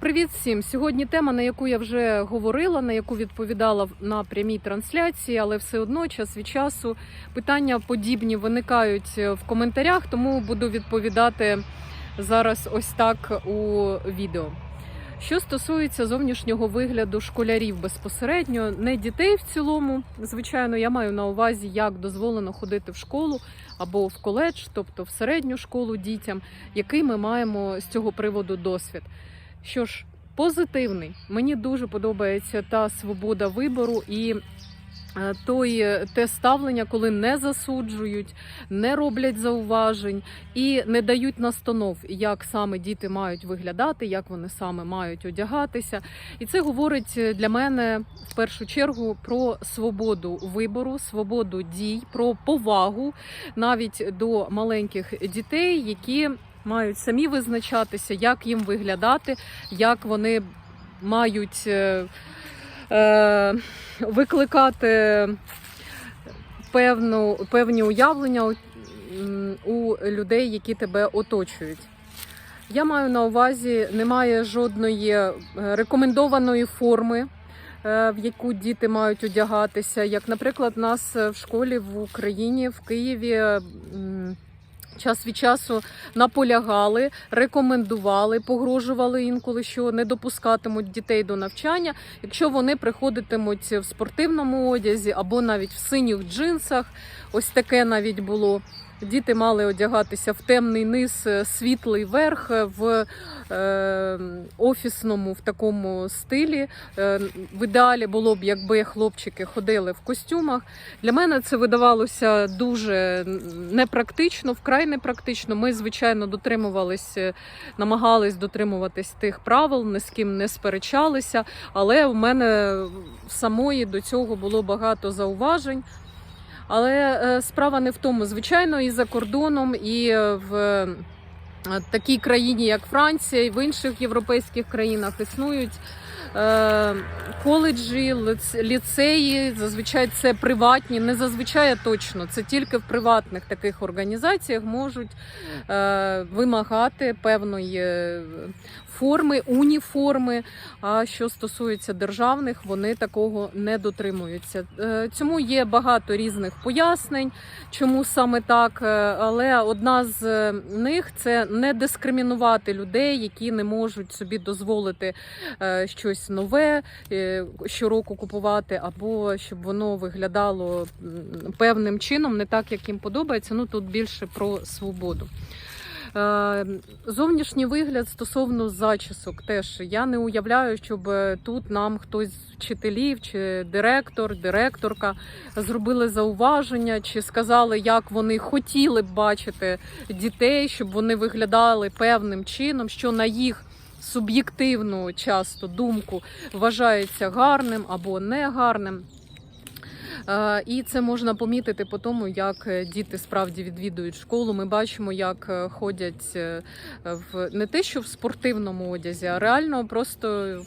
Привіт всім! Сьогодні тема, на яку я вже говорила, на яку відповідала на прямій трансляції, але все одно час від часу питання подібні виникають е, в коментарях, тому буду відповідати зараз ось так у відео. Що стосується зовнішнього вигляду школярів безпосередньо, не дітей в цілому, звичайно, я маю на увазі, як дозволено ходити в школу або в коледж, тобто в середню школу дітям, який ми маємо з цього приводу досвід. Що ж, позитивний. Мені дуже подобається та свобода вибору і е, той, е, те ставлення, коли не засуджують, не роблять зауважень і не дають настанов, як саме діти мають виглядати, як вони саме мають одягатися. І це говорить е, для мене в першу чергу про свободу вибору, свободу дій, про повагу навіть до маленьких дітей, які мають самі визначатися, як їм виглядати, як вони мають е, е, викликати певну, певні уявлення у- людей, які тебе оточують. Я маю на увазі, немає жодної е, рекомендованої форми, е, в яку діти мають одягатися. Як, наприклад, нас в школі в Україні, в Києві. Час від часу наполягали, рекомендували, погрожували інколи, що не допускатимуть дітей до навчання, якщо вони приходитимуть в спортивному одязі або навіть в синіх джинсах. Ось таке навіть було. Діти мали одягатися в темний низ, е, світлий верх е, в е, офісному в такому стилі. Е, в ідеалі було б, якби хлопчики ходили в костюмах. Для мене це видавалося дуже непрактично, вкрай непрактично. Ми, звичайно, дотримувались, е, намагались дотримуватись тих правил, ні з ким не сперечалися. Але в мене самої до цього було багато зауважень. Але е, справа не в тому. Звичайно, і за кордоном, і е, в е, такій країні, як Франція, і в інших європейських країнах існують коледжі, ліцеї. Зазвичай це приватні, не зазвичай а точно. Це тільки в приватних таких організаціях можуть е, вимагати певної е, форми, уніформи. А що стосується державних, вони такого не дотримуються. Е, Цьому є багато різних пояснень, чому саме так. е, Але одна з е, них це не дискримінувати людей, які не можуть собі дозволити е, щось нове е, щороку купувати, або щоб воно виглядало певним чином, не так, як їм подобається. Ну тут більше про свободу. Е, Зовнішній вигляд стосовно зачісок теж я не уявляю, щоб тут нам хтось з вчителів чи директор, директорка зробили зауваження, чи сказали, як вони хотіли б бачити дітей, щоб вони виглядали певним чином, що на їх суб'єктивну часто думку вважається гарним або негарним. Е, І це можна помітити по тому, як е, діти справді відвідують школу. Ми бачимо, як е, ходять в не те, що в спортивному одязі, а реально просто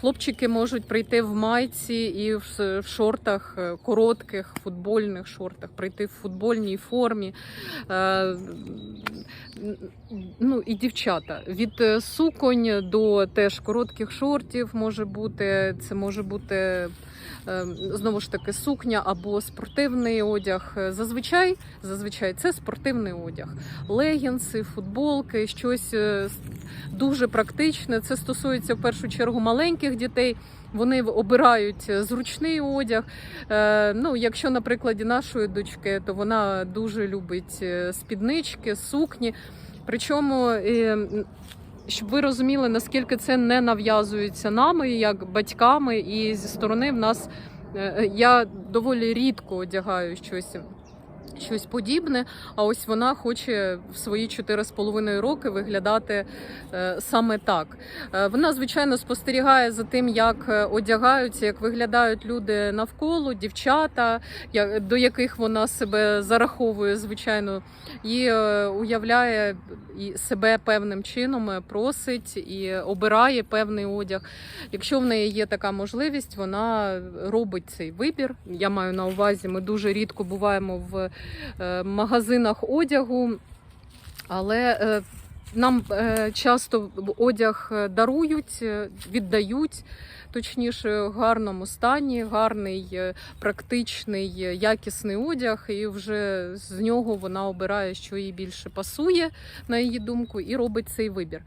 хлопчики можуть прийти в майці і в шортах коротких, футбольних шортах, прийти в футбольній формі. Ну і дівчата від суконь до теж коротких шортів може бути. Це може бути знову ж таки сукня або спортивний одяг. Е, Зазвичай, зазвичай це спортивний одяг, легінси, футболки, щось е, дуже практичне. Це стосується в першу чергу маленьких дітей. Вони обирають е, зручний одяг. Ну, якщо на прикладі нашої дочки, то вона дуже любить спіднички, сукні. Причому. Щоб ви розуміли, наскільки це не нав'язується нами, як батьками, і зі сторони в нас е, я доволі рідко одягаю щось. Щось подібне, а ось вона хоче в свої 4,5 роки виглядати е, саме так. Е, вона, звичайно, спостерігає за тим, як е, одягаються, як виглядають люди навколо, дівчата, до яких вона себе зараховує, звичайно, і уявляє себе певним чином, просить і обирає певний одяг. Якщо в неї є така можливість, вона робить цей вибір. Я маю на увазі, ми дуже рідко буваємо в магазинах одягу, але е, Нам е, часто одяг е, дарують, е, віддають, точніше, в гарному стані, гарний, е, практичний, е, якісний одяг, і вже з нього вона обирає, що їй більше пасує, на її думку, і робить цей вибір.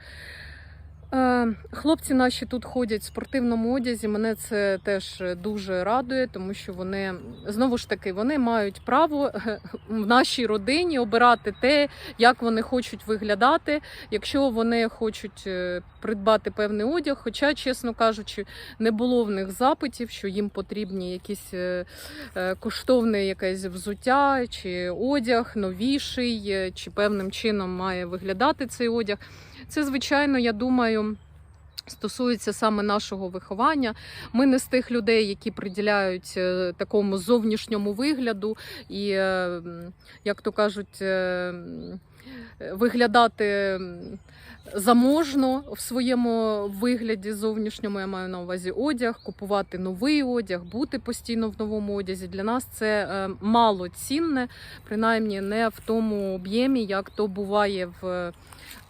Е, Хлопці наші тут ходять в спортивному одязі. Мене це теж дуже радує, тому що вони знову ж таки вони мають право е, в нашій родині обирати те, як вони хочуть виглядати. Якщо вони хочуть е, придбати певний одяг, хоча, чесно кажучи, не було в них запитів, що їм потрібні якісь коштовне якесь взуття чи одяг новіший, чи певним чином має виглядати цей одяг. Це, звичайно, я думаю. Стосується саме нашого виховання. Ми не з тих людей, які приділяють е, такому зовнішньому вигляду і, е, як то кажуть, е, виглядати заможно в своєму вигляді зовнішньому. Я маю на увазі одяг, купувати новий одяг, бути постійно в новому одязі. Для нас це мало цінне, принаймні не в тому об'ємі, як то буває в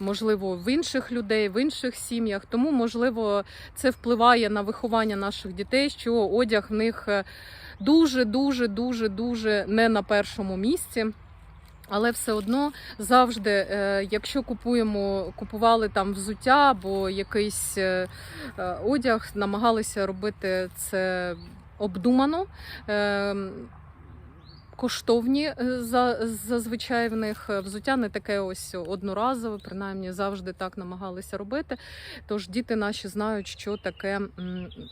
можливо в інших людей, в інших сім'ях. Тому, можливо, це впливає на виховання наших дітей, що одяг в них дуже, дуже, дуже, дуже не на першому місці. Але все одно завжди, е, якщо купуємо, купували там взуття або якийсь е, е, одяг, намагалися робити це обдумано. Коштовні е, за- зазвичай в них е, взуття не таке ось одноразове, принаймні завжди так намагалися робити. Тож діти наші знають, що таке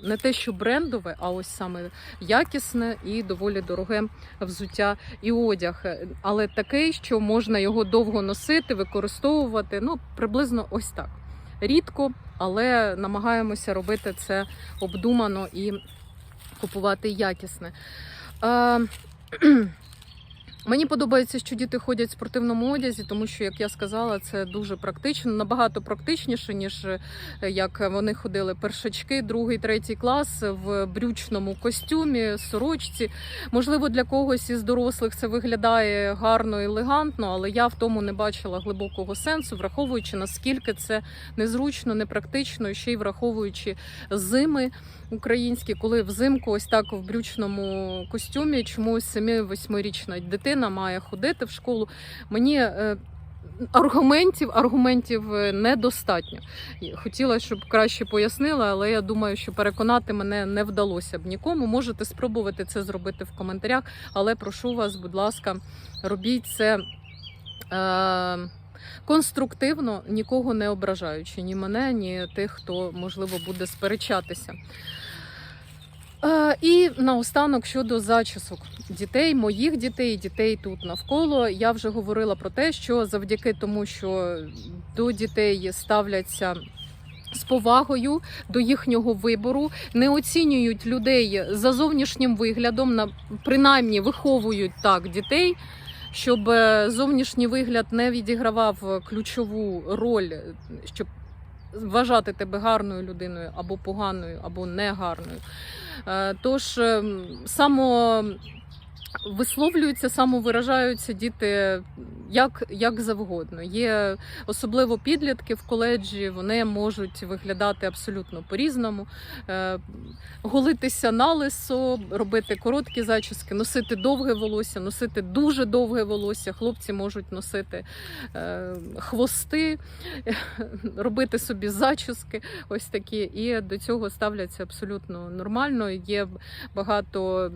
не те, що брендове, а ось саме якісне і доволі дороге взуття і одяг. Е, Але такий, що можна його довго носити, використовувати. Ну, приблизно ось так. Рідко, але намагаємося робити це обдумано і купувати якісне. Е, Мені подобається, що діти ходять в спортивному одязі, тому що, як я сказала, це дуже практично, набагато практичніше, ніж е, як вони ходили першачки, другий, третій клас в брючному костюмі, сорочці. Можливо, для когось із дорослих це виглядає гарно і елегантно, але я в тому не бачила глибокого сенсу, враховуючи наскільки це незручно, непрактично, ще й враховуючи зими українські, коли взимку ось так в брючному костюмі чомусь 7-8-річна дитина має ходити в школу. Мені е, аргументів аргументів е, недостатньо. Хотіла, щоб краще пояснила, але я думаю, що переконати мене не вдалося б нікому. Можете спробувати це зробити в коментарях, але прошу вас, будь ласка, робіть це. Е, Конструктивно, нікого не ображаючи, ні мене, ні тих, хто можливо буде сперечатися. Е, І наостанок щодо зачісок дітей, моїх дітей, дітей тут навколо. Я вже говорила про те, що завдяки тому, що до дітей ставляться. З повагою до їхнього вибору не оцінюють людей за зовнішнім виглядом, на принаймні виховують так дітей, щоб е, зовнішній вигляд не відігравав ключову роль, щоб вважати тебе гарною людиною або поганою, або негарною. Е, Тож ем, само висловлюються, самовиражаються діти як, як завгодно. Є особливо підлітки в коледжі, вони можуть виглядати абсолютно по-різному, Е, голитися на лисо, робити короткі зачіски, носити довге волосся, носити дуже довге волосся. Хлопці можуть носити е, хвости, робити собі зачіски, ось такі, і до цього ставляться абсолютно нормально. Є багато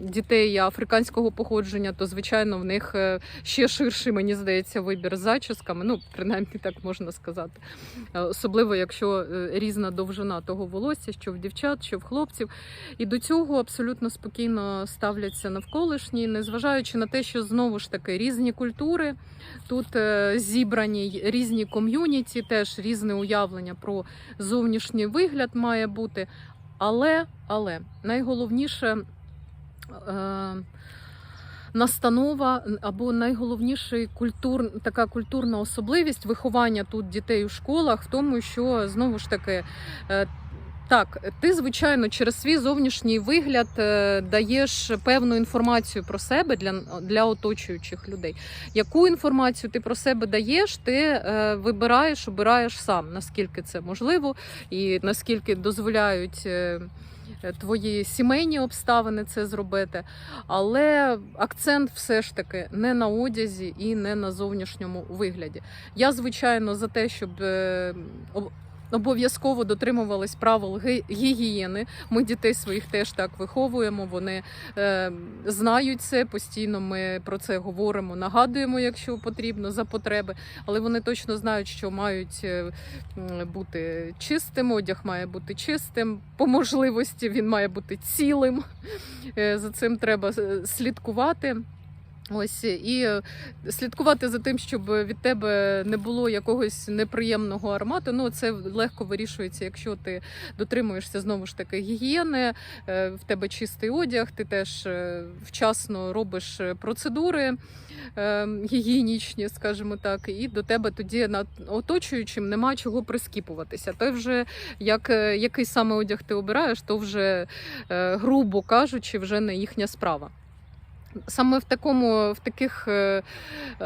дітей африканського походження, то звичайно в них е, ще ширший, мені здається, вибір з зачісками. Ну, принаймні так можна сказати. Е, Особливо, якщо е, різна довжина того волосся, що в дівчат, що в хлопців. І до цього абсолютно спокійно ставляться навколишні, незважаючи на те, що знову ж таки різні культури тут зібрані, різні ком'юніті, теж різне уявлення про зовнішній вигляд має бути. Але, але найголовніше. Е, Настанова або найголовніший культур, така культурна особливість виховання тут дітей у школах в тому, що знову ж таки е, Так, ти звичайно через свій зовнішній вигляд е, даєш певну інформацію про себе для, для оточуючих людей. Яку інформацію ти про себе даєш, ти вибираєш, обираєш сам, наскільки це можливо, і наскільки дозволяють. Твої сімейні обставини це зробити, але акцент все ж таки не на одязі і не на зовнішньому вигляді. Я звичайно за те, щоб е, обов'язково дотримувались правил гігієни. Ми дітей своїх теж так виховуємо. Вони е, знають це постійно. Ми про це говоримо, нагадуємо, якщо потрібно, за потреби. Але вони точно знають, що мають е, бути чистим. Одяг має бути чистим. По можливості він має бути цілим. Е, За цим треба е, слідкувати. Ось і е, слідкувати за тим, щоб від тебе не було якогось неприємного аромату. Ну це легко вирішується, якщо ти дотримуєшся знову ж таки гігієни, е, в тебе чистий одяг, ти теж е, вчасно робиш процедури гігієнічні, скажімо так, і до тебе тоді на оточуючим нема чого прискіпуватися. То вже як який саме одяг ти обираєш, то вже грубо кажучи, вже не їхня справа. Саме в такому, в таких е,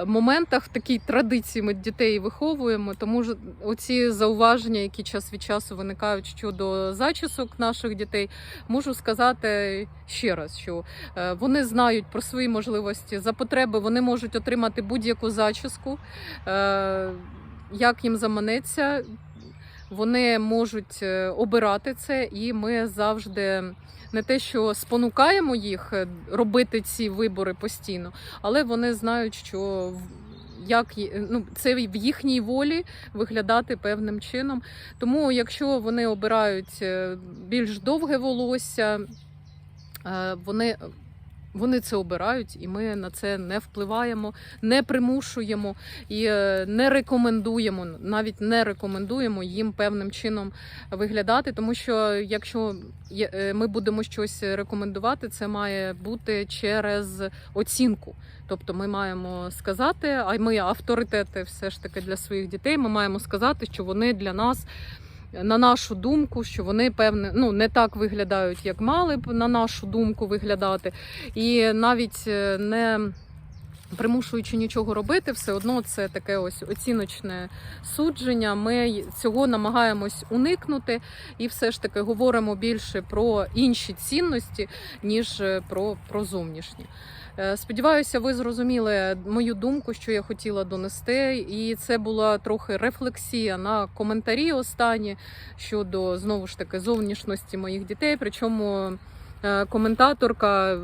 моментах, в такій традиції ми дітей виховуємо, тому ж оці зауваження, які час від часу виникають щодо зачісок наших дітей, можу сказати ще раз, що е, вони знають про свої можливості за потреби, вони можуть отримати будь-яку зачіску, е, як їм заманеться. Вони можуть е, обирати це, і ми завжди не те, що спонукаємо їх е, робити ці вибори постійно, але вони знають, що як ну, це в їхній волі виглядати певним чином. Тому, якщо вони обирають е, більш довге волосся, е, вони. Вони це обирають, і ми на це не впливаємо, не примушуємо і е, не рекомендуємо, навіть не рекомендуємо їм певним чином виглядати, тому що якщо е, ми будемо щось рекомендувати, це має бути через оцінку. Тобто ми маємо сказати, а ми авторитети все ж таки для своїх дітей. Ми маємо сказати, що вони для нас. На нашу думку, що вони певне, ну не так виглядають, як мали б на нашу думку виглядати, і навіть е, не примушуючи нічого робити, все одно це таке ось оціночне судження. Ми цього намагаємось уникнути, і все ж таки говоримо більше про інші цінності, ніж е, про, про зовнішні. Е, Сподіваюся, ви зрозуміли мою думку, що я хотіла донести, і це була трохи рефлексія на коментарі останні щодо знову ж таки зовнішності моїх дітей. Причому коментаторка е,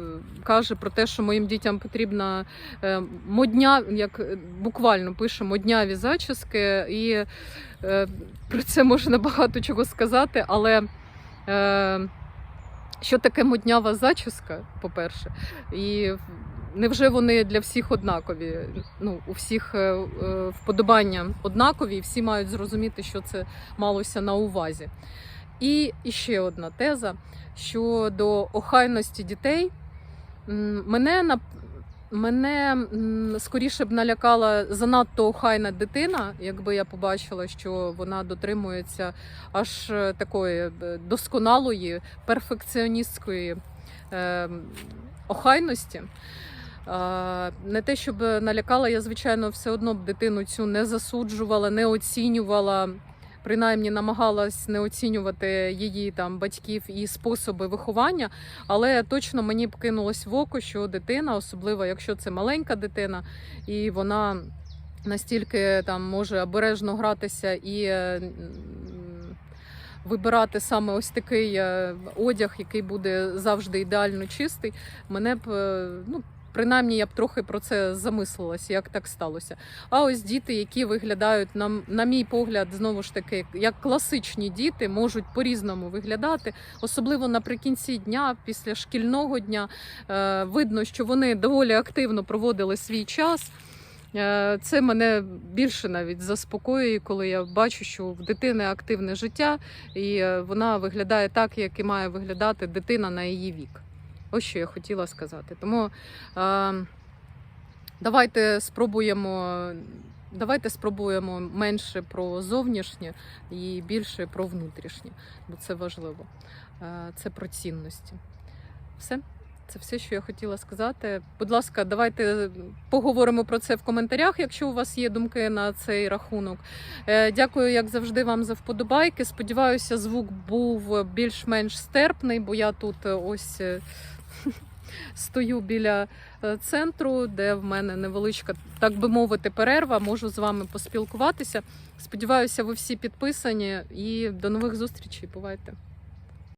каже про те, що моїм дітям потрібна е, модня, як е, буквально пише модняві зачіски, і е, про це можна багато чого сказати, але. Е, що таке моднява зачіска, по-перше, і невже вони для всіх однакові? Ну, у всіх е, е, вподобання однакові, і всі мають зрозуміти, що це малося на увазі. І ще одна теза щодо охайності дітей. Мене Мене скоріше б налякала занадто охайна дитина, якби я побачила, що вона дотримується аж е, такої е, досконалої, перфекціоністської е, охайності. Не те, щоб налякала, я, звичайно, все одно б дитину цю не засуджувала, не оцінювала. Принаймні намагалась не оцінювати її там батьків і способи виховання, але точно мені б кинулось в око, що дитина, особливо якщо це маленька дитина, і вона настільки там може обережно гратися і е, вибирати саме ось такий е, одяг, який буде завжди ідеально чистий, мене б е, ну. Принаймні, я б трохи про це замислилася, як так сталося. А ось діти, які виглядають, на, на мій погляд, знову ж таки, як класичні діти, можуть по-різному виглядати, особливо наприкінці дня, після шкільного дня. Е, видно, що вони доволі активно проводили свій час. Е, Це мене більше навіть заспокоює, коли я бачу, що в дитини активне життя, і е, вона виглядає так, як і має виглядати дитина на її вік. Ось що я хотіла сказати. Тому е, давайте спробуємо давайте спробуємо менше про зовнішнє і більше про внутрішнє, бо це важливо. Е, Це про цінності. Все. Це все, що я хотіла сказати. Будь ласка, давайте поговоримо про це в коментарях, якщо у вас є думки на цей рахунок. Е, Дякую, як завжди, вам за вподобайки. Сподіваюся, звук був більш-менш стерпний, бо я тут е, ось стою біля е, центру, де в мене невеличка, так би мовити, перерва. Можу з вами поспілкуватися. Сподіваюся, ви всі підписані і до нових зустрічей. Бувайте!